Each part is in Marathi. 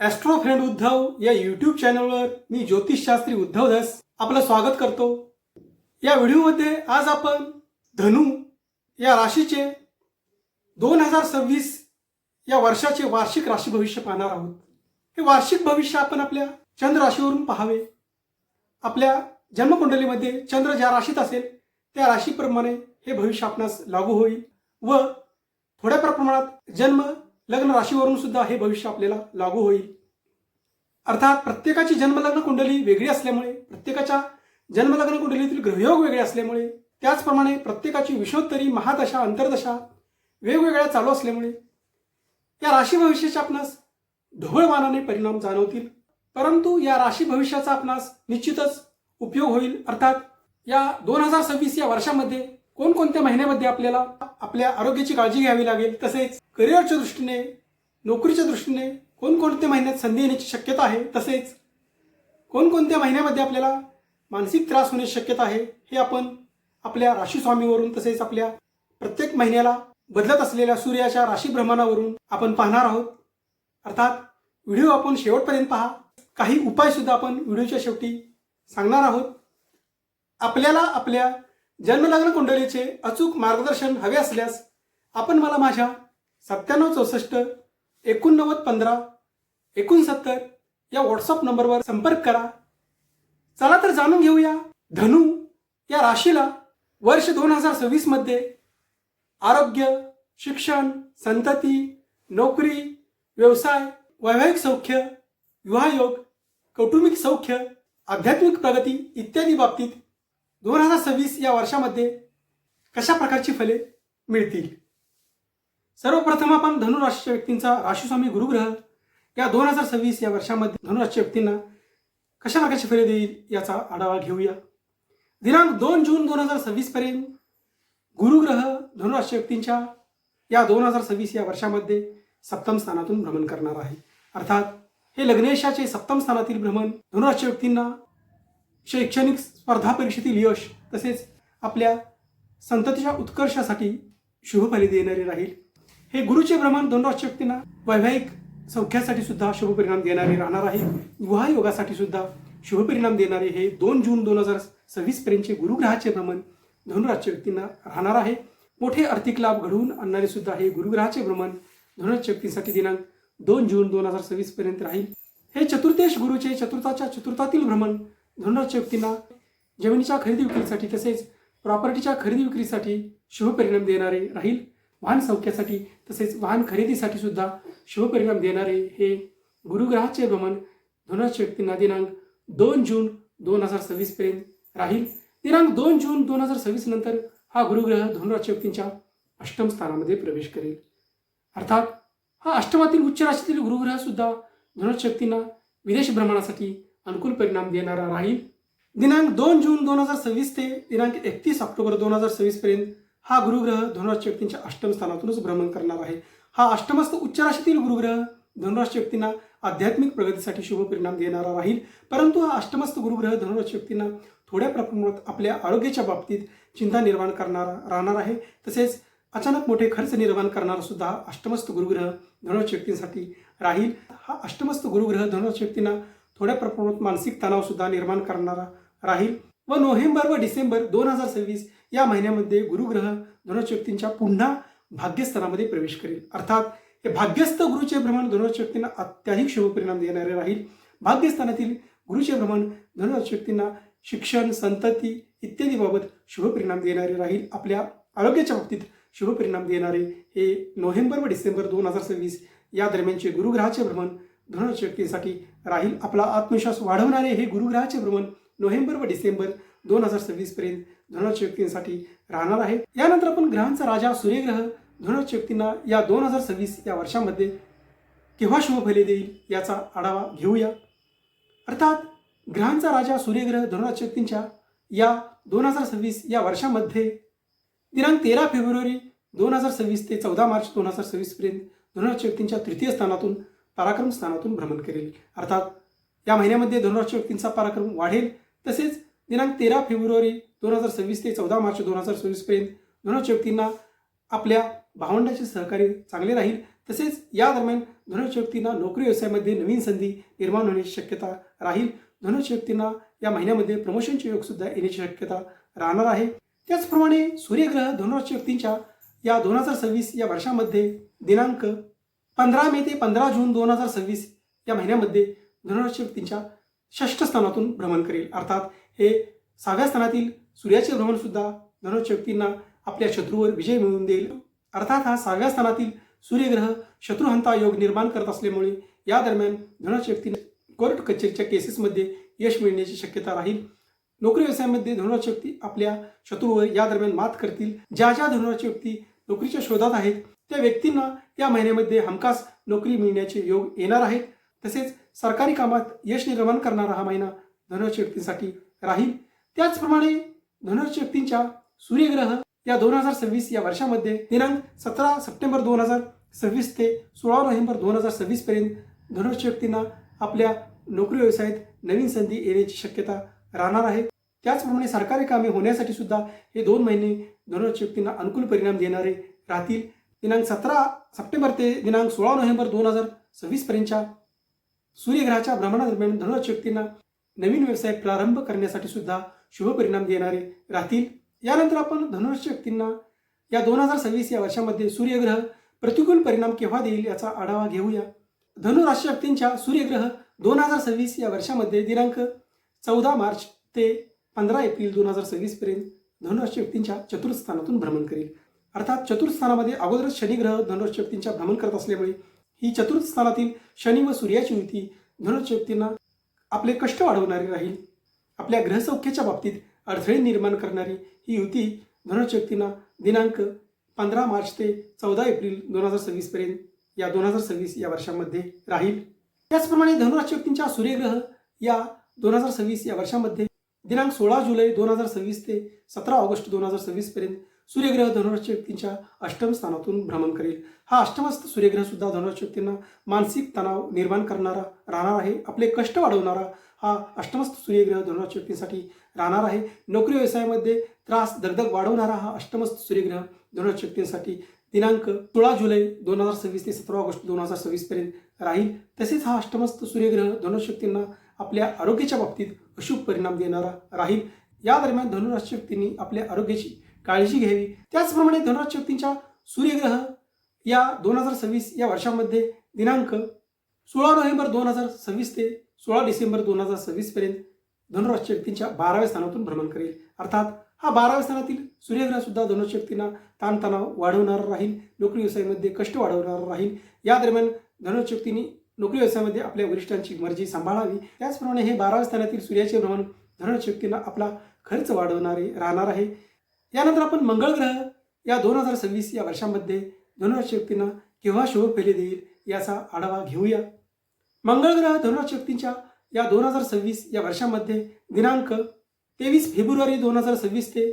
ॲस्ट्रो फ्रेंड उद्धव या यूट्यूब चॅनलवर मी ज्योतिषशास्त्री उद्धव धस आपलं स्वागत करतो. या व्हिडिओमध्ये आज आपण धनु या राशीचे दोन हजार सव्वीस या वर्षाचे वार्षिक राशी भविष्य पाहणार आहोत. हे वार्षिक भविष्य आपण आपल्या चंद्र राशीवरून पाहावे. आपल्या जन्मकुंडलीमध्ये चंद्र ज्या राशीत असेल त्या राशीप्रमाणे हे भविष्य आपणास लागू होईल व थोड्या प्रमाणात जन्म लग्न राशीवरून सुद्धा हे भविष्य आपल्याला लागू होईल. अर्थात प्रत्येकाची जन्मलग्न कुंडली वेगळी असल्यामुळे प्रत्येकाच्या जन्मलग्न कुंडलीतील ग्रहयोग वेगळे असल्यामुळे त्याचप्रमाणे प्रत्येकाची विषोत्तरी महादशा अंतर्दशा वेगवेगळ्या चालू असल्यामुळे या राशी भविष्याचे आपणास ढोबळमानाने परिणाम जाणवतील. परंतु या राशी भविष्याचा आपणास निश्चितच उपयोग होईल. अर्थात या दोन हजार सव्वीस या वर्षामध्ये कोणकोणत्या महिन्यामध्ये आपल्याला आपल्या आरोग्याची काळजी घ्यावी लागेल? तसेच करिअरच्या दृष्टीने नोकरीच्या दृष्टीने कोणकोणत्या महिन्यात संधी येण्याची शक्यता आहे? तसेच कोणकोणत्या महिन्यामध्ये आपल्याला मानसिक त्रास होण्याची शक्यता आहे? हे आपण आपल्या राशीस्वामीवरून तसेच आपल्या प्रत्येक महिन्याला बदलत असलेल्या सूर्याच्या राशी भ्रमणावरून आपण पाहणार आहोत. अर्थात व्हिडिओ आपण शेवटपर्यंत पहा. काही उपायसुद्धा आपण व्हिडिओच्या शेवटी सांगणार आहोत. आपल्याला आपल्या जन्मलग्न कुंडलीचे अचूक मार्गदर्शन हवे असल्यास आपण मला माझ्या सत्त्याण्णव चौसष्ट एकोणनव्वद पंधरा एकोणसत्तर या व्हॉट्सअप नंबरवर संपर्क करा. चला तर जाणून घेऊया. धनु या राशीला वर्ष दोन हजार सव्वीसमध्ये आरोग्य शिक्षण संतती नोकरी व्यवसाय वैवाहिक सौख्य विवाहयोग कौटुंबिक सौख्य आध्यात्मिक प्रगती इत्यादी बाबतीत दोन हजार सव्वीस या वर्षामध्ये कशा प्रकारची फले मिळतील? सर्वप्रथम आपण धनुराशीच्या व्यक्तींचा राशीस्वामी गुरुग्रह या दोन हजार सव्वीस या वर्षामध्ये धनुराशीच्या व्यक्तींना कशा प्रकारची फले देईल याचा आढावा घेऊया. दिनांक दोन जून दोन हजार सव्वीस पर्यंत गुरुग्रह धनुराशी व्यक्तींच्या या दोन हजार सव्वीस या वर्षामध्ये सप्तम स्थानातून भ्रमण करणार आहे. अर्थात हे लग्नेशाचे सप्तम स्थानातील भ्रमण धनुराशी व्यक्तींना शैक्षणिक स्पर्धा परीक्षेतील यश तसेच आपल्या संततीच्या उत्कर्षासाठी शुभफली देणारे राहील. हे गुरुचे भ्रमण धनराज शक्तींना वैवाहिक सौख्यासाठी सुद्धा शुभ परिणाम देणारे राहणार आहे. विवाह योगासाठी सुद्धा शुभपरिणाम देणारे हे दोन जून दोन हजार सव्वीस पर्यंतचे गुरुग्रहाचे भ्रमण धनुराजच्या व्यक्तींना राहणार आहे. मोठे आर्थिक लाभ घडवून आणणारे सुद्धा हे गुरुग्रहाचे भ्रमण धनुराजच्या व्यक्तींसाठी दिनांक दोन जून दोन हजार सव्वीस पर्यंत राहील. हे चतुर्देश गुरुचे चतुर्थाच्या चतुर्थातील भ्रमण धनुराजच्या व्यक्तींना जमिनीच्या खरेदी विक्रीसाठी तसेच प्रॉपर्टीच्या खरेदी विक्रीसाठी शुभ परिणाम देणारे राहील. वाहन सौख्यासाठी तसेच वाहन खरेदीसाठी सुद्धा शुभपरिणाम देणारे हे गुरुग्रहाचे भ्रमण धनुराजच्या व्यक्तींना दिनांक दोन जून दोन हजार सव्वीस पर्यंत राहील. दिनांक दोन जून दोन हजार सव्वीस नंतर हा गुरुग्रह धनुराजच्या व्यक्तींच्या अष्टम स्थानामध्ये प्रवेश करेल. अर्थात हा अष्टमातील उच्च राशीतील गुरुग्रह सुद्धा धनुराजच्या व्यक्तींना विदेश भ्रमणासाठी अनुकूल परिणाम देणारा राहील. दिनांक दोन जून दोन हजार सव्वीस ते दिनांक एकतीस ऑक्टोबर दोन हजार सव्वीस पर्यंत हा गुरुग्रह धनुराजच्या व्यक्तींच्या अष्टम स्थानातूनच भ्रमण करणार आहे. हा अष्टमस्त उच्च राशीतील गुरुग्रह धनुराजच्या व्यक्तींना आध्यात्मिक प्रगतीसाठी शुभ परिणाम देणारा राहील. परंतु हा अष्टमस्त गुरुग्रह धनुराजच्या व्यक्तींना थोड्या प्रमाणात आपल्या आरोग्याच्या बाबतीत चिंता निर्माण करणारा राहणार आहे. तसेच अचानक मोठे खर्च निर्माण करणारा सुद्धा हा अष्टमस्त गुरुग्रह धनुराजच्या व्यक्तींसाठी राहील. हा अष्टमस्त गुरुग्रह धनुराजच्या व्यक्तींना थोड्या प्रमाणात मानसिक तणाव सुद्धा निर्माण करणारा राहील. व नोव्हेंबर व डिसेंबर दोन हजार सव्वीस या महिन्यामध्ये गुरुग्रह धनुराजच्या व्यक्तींच्या पुन्हा भाग्यस्थानामध्ये प्रवेश करेल. अर्थात हे भाग्यस्थ गुरुचे भ्रमण धनुराजच्या व्यक्तींना अत्याधिक शुभ परिणाम देणारे राहील. भाग्यस्थानातील गुरुचे भ्रमण धनुराजच्या व्यक्तींना शिक्षण संतती इत्यादी बाबत शुभ परिणाम देणारे राहील. आपल्या आरोग्याच्या बाबतीत शुभ परिणाम देणारे हे नोव्हेंबर व डिसेंबर दोन हजार सव्वीस या दरम्यानचे गुरुग्रहाचे भ्रमण धनुराजच्या व्यक्तींसाठी राहील. आपला आत्मविश्वास वाढवणारे हे गुरुग्रहाचे भ्रमण नोव्हेंबर व डिसेंबर दोन हजार सव्वीस पर्यंत धनुराजच्या व्यक्तींसाठी राहणार आहे. यानंतर आपण ग्रहांचा राजा सूर्यग्रह धनुराजच्या व्यक्तींना या दोन हजार सव्वीस या वर्षामध्ये केव्हा शुभफले देईल याचा आढावा घेऊया. अर्थात ग्रहांचा राजा सूर्यग्रह धनुराज व्यक्तींच्या या दोन हजार सव्वीस या वर्षामध्ये दिनांक तेरा फेब्रुवारी दोन हजार सव्वीस ते चौदा मार्च दोन हजार सव्वीस पर्यंत धनुराज व्यक्तींच्या तृतीय स्थानातून पराक्रम स्थानातून भ्रमण करेल. अर्थात या महिन्यामध्ये धनुराज व्यक्तींचा पराक्रम वाढेल. तसेच दिनांक तेरा फेब्रुवारी दोन हजार सव्वीस ते चौदा मार्च दोन हजार सव्वीसपर्यंत धनुष व्यक्तींना आपल्या भावंडाचे सहकार्य चांगले राहील. तसेच या दरम्यान धनुष व्यक्तींना नोकरी व्यवसायामध्ये नवीन संधी निर्माण होण्याची शक्यता राहील. धनुष व्यक्तींना या महिन्यामध्ये प्रमोशनचे योग सुद्धा येण्याची शक्यता राहणार आहे. त्याचप्रमाणे सूर्यग्रह धनुराशी व्यक्तींच्या या दोन हजार सव्वीस या वर्षामध्ये दिनांक पंधरा मे ते पंधरा जून दोन हजार सव्वीस या महिन्यामध्ये धनुराशी व्यक्तींच्या षष्ठ स्थानातून भ्रमण करेल. अर्थात हे सहाव्या स्थानातील सूर्याचे भ्रमणसुद्धा धनुष्य व्यक्तींना आपल्या शत्रूवर विजय मिळवून देईल. अर्थात हा सहाव्या स्थानातील सूर्यग्रह शत्रुहंता योग निर्माण करत असल्यामुळे या दरम्यान धनुष्य व्यक्तीने कोर्ट कचेरीच्या केसेसमध्ये यश मिळण्याची शक्यता राहील. नोकरी व्यवसायामध्ये धनुराची व्यक्ती आपल्या शत्रूवर या दरम्यान मात करतील. ज्या ज्या धनुराची व्यक्ती नोकरीच्या शोधात आहेत त्या व्यक्तींना या महिन्यामध्ये हमखास नोकरी मिळण्याचे योग येणार आहेत. तसेच सरकारी कामात यश निर्माण करणारा हा महिना धनुर्ष व्यक्तींसाठी राहील. त्याचप्रमाणे धनुर्ष व्यक्तींच्या सूर्यग्रह या दोन हजार सव्वीस या वर्षामध्ये दिनांक सतरा सप्टेंबर दोन हजार सव्वीस ते सोळा नोव्हेंबर दोन हजार सव्वीस पर्यंत धनुराची व्यक्तींना आपल्या नोकरी व्यवसायात नवीन संधी येण्याची शक्यता राहणार आहे. त्याचप्रमाणे सरकारी कामे होण्यासाठी सुद्धा हे दोन महिने धनुर्ष व्यक्तींना अनुकूल परिणाम देणारे राहतील. दिनांक सतरा सप्टेंबर ते दिनांक सोळा नोव्हेंबर दोन हजार सव्वीस पर्यंतच्या सूर्यग्रहाच्या भ्रमणादरम्यान धनुष व्यक्तींना नवीन व्यवसाय प्रारंभ करण्यासाठी सुद्धा शुभ परिणाम देणारे राहतील. यानंतर आपण धनुराशी व्यक्तींना या दोन हजार सव्वीस या वर्षामध्ये सूर्यग्रह प्रतिकूल परिणाम केव्हा देईल याचा आढावा घेऊया. धनुराशी व्यक्तींच्या सूर्यग्रह दोन हजार सव्वीस या वर्षामध्ये दिनांक चौदा मार्च ते पंधरा एप्रिल दोन हजार सव्वीस पर्यंत धनुराशी व्यक्तींच्या चतुर्थ स्थानातून भ्रमण करेल. अर्थात चतुर्थ स्थानामध्ये अगोदरच शनिग्रह धनुराशी व्यक्तींच्या भ्रमण करत असल्यामुळे ही चतुर्थ स्थानातील शनी व सूर्याची युती धनुराशी व्यक्तींना आपले कष्ट वाढवणारी राहील. आपल्या ग्रहसौख्याच्या बाबतीत अडथळे निर्माण करणारी ही युती धनुराशी व्यक्तींना दिनांक पंधरा मार्च ते चौदा एप्रिल दोन हजार सव्वीसपर्यंत या दोन हजार सव्वीस या वर्षामध्ये राहील. त्याचप्रमाणे धनुराशी व्यक्तींच्या सूर्यग्रह या दोन हजार सव्वीस या वर्षामध्ये दिनांक सोळा जुलै दोन हजार सव्वीस ते सतरा ऑगस्ट दोन हजार सव्वीसपर्यंत सूर्यग्रह धनुराशी व्यक्तींच्या अष्टम स्थानातून भ्रमण करेल. हा अष्टमस्थ सूर्यग्रह सुद्धा धनुराशी व्यक्तींना मानसिक तणाव निर्माण करणारा राहणार आहे. आपले कष्ट वाढवणारा हा अष्टमस्थ सूर्यग्रह धनुराशी व्यक्तींसाठी राहणार आहे. नोकरी व्यवसायामध्ये त्रास दगदग वाढवणारा हा अष्टमस्थ सूर्यग्रह धनुराशी व्यक्तींसाठी दिनांक सोळा जुलै दोन हजार सव्वीस ते सतरा ऑगस्ट दोन हजार सव्वीस पर्यंत राहील. तसेच हा अष्टमस्थ सूर्यग्रह धनुशक्तींना आपल्या आरोग्याच्या बाबतीत अशुभ परिणाम देणारा राहील. या दरम्यान धनुराशी व्यक्तींनी आपल्या आरोग्याची काळजी घ्यावी. त्याचप्रमाणे धनुराज व्यक्तींच्या सूर्यग्रह या दोन हजार सव्वीस या वर्षामध्ये दिनांक सोळा नोव्हेंबर दोन हजार सव्वीस ते सोळा डिसेंबर दोन हजार सव्वीसपर्यंत धनुराज शक्तींच्या व्यक्तींच्या बाराव्या स्थानातून भ्रमण करेल. अर्थात हा बाराव्या स्थानातील सूर्यग्रह सुद्धा धनुराशी व्यक्तींना ताणतणाव वाढवणारा राहील नोकरी व्यवसायामध्ये कष्ट वाढवणारा राहील. या दरम्यान धनुष्य व्यक्तींनी नोकरी व्यवसायामध्ये आपल्या वरिष्ठांची मर्जी सांभाळावी. त्याचप्रमाणे हे बाराव्या स्थानातील सूर्याचे भ्रमण धनुष्य व्यक्तींना आपला खर्च वाढवणारे राहणार आहे. यानंतर आपण मंगळ ग्रह या दोन हजार सव्वीस या वर्षामध्ये धनुराशी व्यक्तींना केव्हा शुभ फेले देईल याचा आढावा घेऊया. मंगळ ग्रह धनुराशी व्यक्तींच्या या दोन हजार सव्वीस या वर्षामध्ये दिनांक तेवीस फेब्रुवारी दोन हजार सव्वीस ते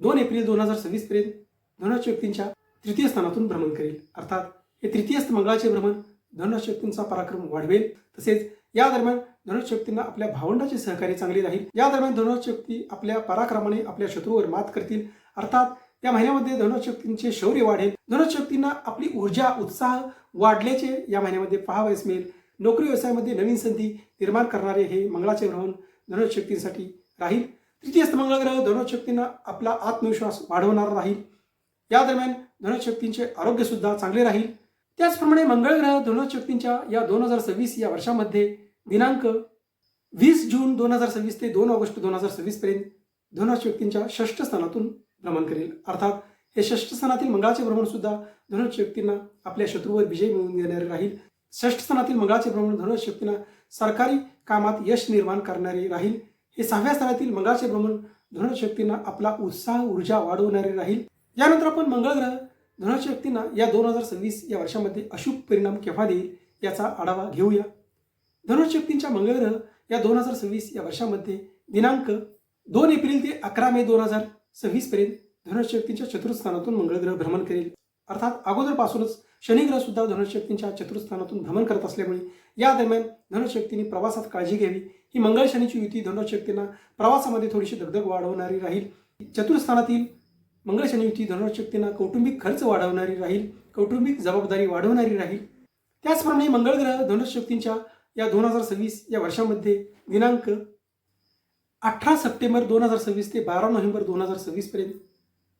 दोन एप्रिल दोन हजार सव्वीस पर्यंत धनुराशी व्यक्तींच्या तृतीय स्थानातून भ्रमण करेल. अर्थात हे तृतीय मंगळाचे भ्रमण धनुराशी व्यक्तींचा पराक्रम वाढवेल. तसेच या दरम्यान धनुष व्यक्तींना आपल्या भावंडाचे सहकार्य चांगले राहील. या दरम्यान धनुष व्यक्ती आपल्या पराक्रमाने आपल्या शत्रूवर मात करतील. अर्थात या महिन्यामध्ये धनुराशी व्यक्तींचे शौर्य वाढेल. धनुराशी व्यक्तींना आपली ऊर्जा उत्साह वाढल्याचे या महिन्यामध्ये पाहावयास मिळेल. नोकरी व्यवसायामध्ये नवीन संधी निर्माण करणारे हे मंगळाचे भ्रमण धनुराशी व्यक्तींसाठी राहील. तृतीयस्थ मंगळ ग्रह धनुराशी व्यक्तींना आपला आत्मविश्वास वाढवणारा राहील. या दरम्यान धनुराशी व्यक्तींचे आरोग्य सुद्धा चांगले राहील. त्याचप्रमाणे मंगळ ग्रह धनुराशी व्यक्तींच्या या दोन हजार सव्वीस या वर्षामध्ये दिनांक वीस जून दोन हजार सव्वीस ते दोन ऑगस्ट दोन हजार सव्वीस पर्यंत धनुराश व्यक्तींच्या षष्ठ स्थानातून भ्रमण करेल. अर्थात हे षष्ठ स्थानातील मंगळाचे भ्रमण सुद्धा धनुष व्यक्तींना आपल्या शत्रूवर विजय मिळवून देणारे राहील. षष्ठ स्थानातील मंगळाचे भ्रमण धनुष व्यक्तींना सरकारी कामात यश निर्माण करणारे राहील. हे सहाव्या स्थानातील मंगळाचे भ्रमण धनुष व्यक्तींना आपला उत्साह ऊर्जा वाढवणारे राहील. यानंतर आपण मंगळ ग्रह धनुष व्यक्तींना या दोन हजार सव्वीस या वर्षामध्ये अशुभ परिणाम केव्हा देईल याचा आढावा घेऊया. धनुष शक्तींच्या मंगळग्रह या दोन हजार सव्वीस या वर्षामध्ये दिनांक दोन एप्रिल ते अकरा मे दोन हजार सव्वीस पर्यंत धनुराशी चतुर्थस्थानातून मंगळग्रह भ्रमण करेल. अर्थात अगोदरपासूनच शनिग्रह सुद्धा धनुष्यक्तींच्या चतुर्थस्थानातून भ्रमण करत असल्यामुळे या दरम्यान धनुष्य प्रवासात काळजी घ्यावी. ही मंगळ शनीची युती धनुष्यक्तींना प्रवासामध्ये थोडीशी दगदग वाढवणारी राहील. चतुर्थस्थानातील मंगळ शनी युती धनुष्यक्तींना कौटुंबिक खर्च वाढवणारी राहील कौटुंबिक जबाबदारी वाढवणारी राहील. त्याचप्रमाणे मंगळग्रह धनुष्यक्तींच्या या दोन हजार सव्वीस या वर्षामध्ये दिनांक अठरा सप्टेंबर दोन हजार सव्वीस ते बारा नोव्हेंबर दोन हजार सव्वीस पर्यंत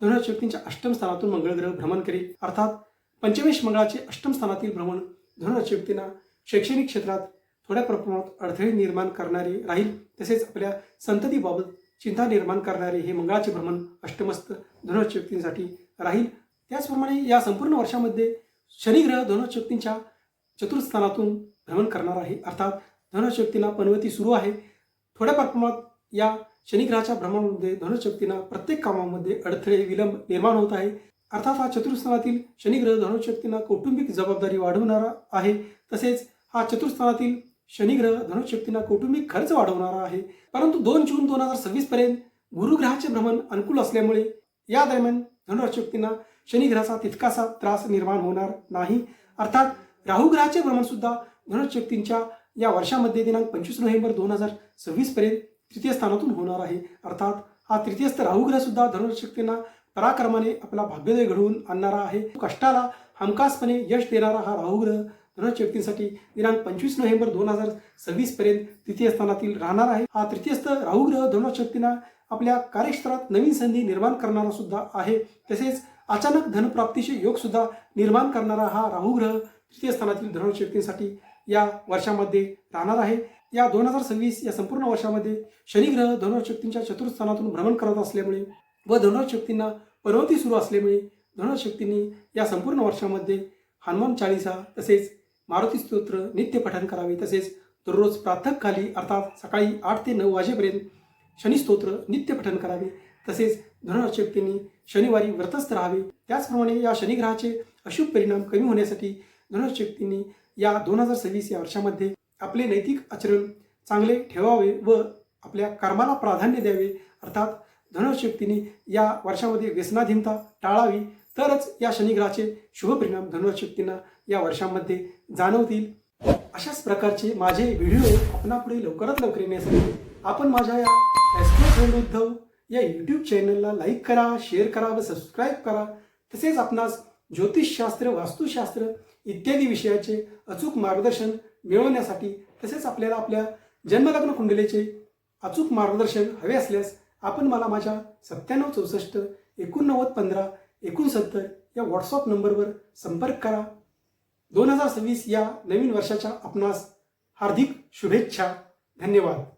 धनुशक्तींच्या अष्टम स्थानातून मंगळ ग्रह भ्रमण करेल. अर्थात पंचमेश मंगळाचे अष्टम स्थानातील भ्रमण धनुशक्तींना शैक्षणिक क्षेत्रात थोड्या प्रमाणात अडथळे निर्माण करणारे राहील. तसेच आपल्या संततीबाबत चिंता निर्माण करणारे हे मंगळाचे भ्रमण अष्टमस्त धनुशक्तींसाठी राहील. त्याचप्रमाणे या संपूर्ण वर्षामध्ये शनिग्रह धनुशक्तींच्या चतुर्थस्थानातून भ्रमण करणार आहे. अर्थात धनुशक्तींना पनवती सुरू आहे. थोड्या प्रमाणात या शनिग्रहाच्या भ्रमणामध्ये धनुशक्तींना प्रत्येक कामामध्ये अडथळे विलंब निर्माण होत आहे. अर्थात हा चतुर्थस्थानातील शनिग्रह धनुशक्तींना कौटुंबिक जबाबदारी वाढवणारा आहे. तसेच हा चतुर्थस्थानातील शनिग्रह धनुशक्तींना कौटुंबिक खर्च वाढवणारा आहे. परंतु दोन जून दोन हजार सव्वीस पर्यंत गुरुग्रहाचे भ्रमण अनुकूल असल्यामुळे या दरम्यान धनुशक्तींना शनिग्रहाचा तितकासा त्रास निर्माण होणार नाही. अर्थात राहुग्रहाचे भ्रमण सुद्धा धनुशक्तींच्या या वर्षामध्ये दिनांक पंचवीस नोव्हेंबर दोन हजार सव्वीसपर्यंत तृतीय स्थानातून होणार आहे. अर्थात हा तृतीयस्थ राहुग्रहसुद्धा सुद्धा पराक्रमाने आपला भाग्योदय घडवून आणणारा आहे. कष्टाला हमखासपणे यश देणारा हा राहुग्रह धनुशक्तींसाठी दिनांक पंचवीस नोव्हेंबर दोन हजार सव्वीसपर्यंत तृतीय स्थानातील राहणार आहे. हा तृतीयस्थ राहुग्रह धनुशक्तींना आपल्या कार्यक्षेत्रात नवीन संधी निर्माण करणारा सुद्धा आहे. तसेच अचानक धनप्राप्तीचे योग सुद्धा निर्माण करणारा हा राहुग्रह तृतीय स्थानातील धनुशक्तींसाठी या वर्षामध्ये राहणार आहे. या दोन हजार सव्वीस या संपूर्ण वर्षामध्ये शनिग्रह धनुशक्तींच्या चतुर्थस्थानातून भ्रमण करत असल्यामुळे व धनुशक्तींना पर्वती सुरू असल्यामुळे धनुशक्तींनी या संपूर्ण वर्षामध्ये हनुमान चाळीसा तसेच मारुती स्तोत्र नित्य पठण करावे तसेच दररोज प्रातःकाली अर्थात सकाळी आठ ते नऊ वाजेपर्यंत शनिस्तोत्र नित्य पठण करावे तसेच धनुशक्तींनी शनिवारी व्रतस्थ राहावे. त्याचप्रमाणे या शनिग्रहाचे अशुभ परिणाम कमी होण्यासाठी धनुशक्तींनी या दोन हजार सव्वीस या वर्षामध्ये आपले नैतिक आचरण चांगले ठेवावे व आपल्या कर्माला प्राधान्य द्यावे. अर्थात धनुशक्तीने या वर्षामध्ये व्यसनाधीनता टाळावी. तरच या शनिग्रहाचे शुभ परिणाम धनुशक्तींना या वर्षामध्ये जाणवतील. अशाच प्रकारचे माझे व्हिडिओ आपणापुढे लवकरात लवकर येण्यासाठी आपण माझ्या या एस उद्धव या यूट्यूब चॅनलला लाईक करा शेअर करा व सबस्क्राईब करा. तसेच आपणास ज्योतिषशास्त्र वास्तुशास्त्र इत्यादी विषयाचे अचूक मार्गदर्शन मिळवण्यासाठी तसेच आपल्याला आपल्या जन्मलग्न कुंडलीचे अचूक मार्गदर्शन हवे असल्यास आपण मला माझ्या सत्त्याण्णव चौसष्ट एकोणनव्वद पंधरा एकोणसत्तर या व्हॉट्सअप नंबरवर संपर्क करा. दोन हजार सव्वीस या नवीन वर्षाच्या आपणास हार्दिक शुभेच्छा. धन्यवाद.